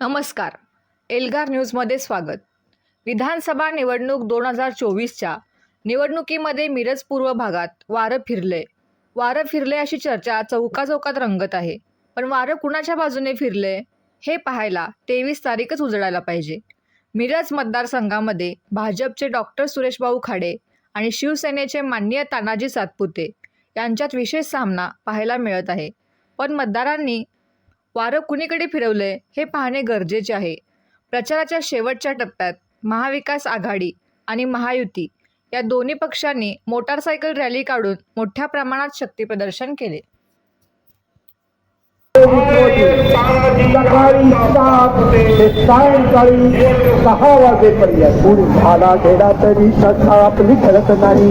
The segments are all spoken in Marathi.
नमस्कार. एल्गार न्यूजमध्ये स्वागत. विधानसभा निवडणूक दोन हजार चोवीसच्या निवडणुकीमध्ये मिरज पूर्व भागात वारं फिरले. वारं फिरले अशी चर्चा चौकाचौकात रंगत आहे. पण वारं कुणाच्या बाजूने फिरले हे पाहायला तेवीस तारीखच उजळायला पाहिजे. मिरज मतदारसंघामध्ये भाजपचे डॉक्टर सुरेशभाऊ खाडे आणि शिवसेनेचे माननीय तानाजी सातपुते यांच्यात विशेष सामना पाहायला मिळत आहे. पण मतदारांनी वारं कुणीकडे फिरवलंय हे पाहणे गरजेचे आहे प्रचाराच्या शेवटच्या टप्प्यात महाविकास आघाडी आणि महायुती या दोन्ही पक्षांनी मोटारसायकल रॅली काढून मोठ्या प्रमाणात शक्तीप्रदर्शन केले सकाळी सात ते सायंकाळी सहा वाजेपर्यंत कोणी झाला गेला तरी श्रद्धा आपली ठरत नाही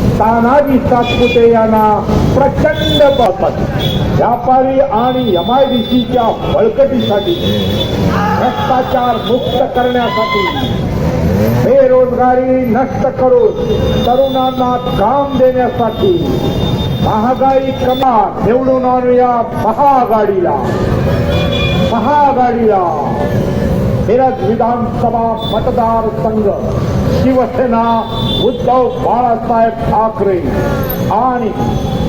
तानाजी सातपुते यांना प्रचंड बहुमत. व्यापारी आणि एमआयडीसीच्या बळकटीसाठी भ्रष्टाचार मुक्त करण्यासाठी बेरोजगारी नष्ट करून तरुणांना काम देण्यासाठी महागाई कमा निवडून आणूया महाआघाडीला. महाआघाडीला. मिरज विधानसभा मतदार संघ शिवसेना उद्धव बाळासाहेब ठाकरे आणि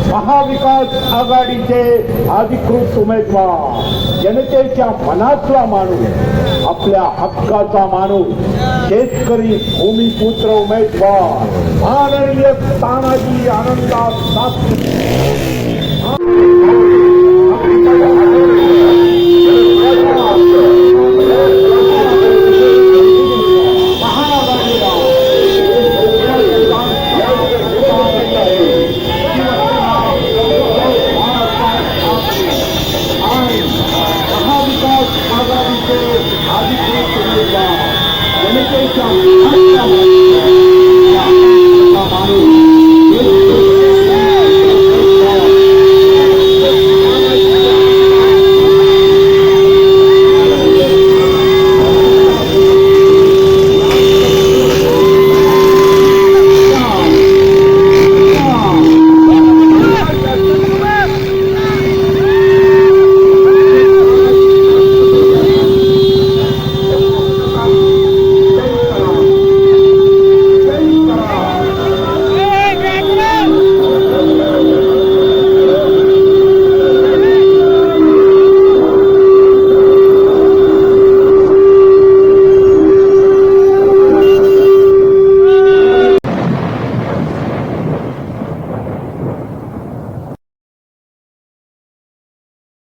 महाविकास आघाडीचे अधिकृत उमेदवार जनतेच्या मनातला माणूस आपल्या हक्काचा माणूस शेतकरी भूमिपुत्र उमेदवार माननीय तानाजी आनंदात महाविकास आघाडीचे अधिकृत उमेदवार जनतेच्या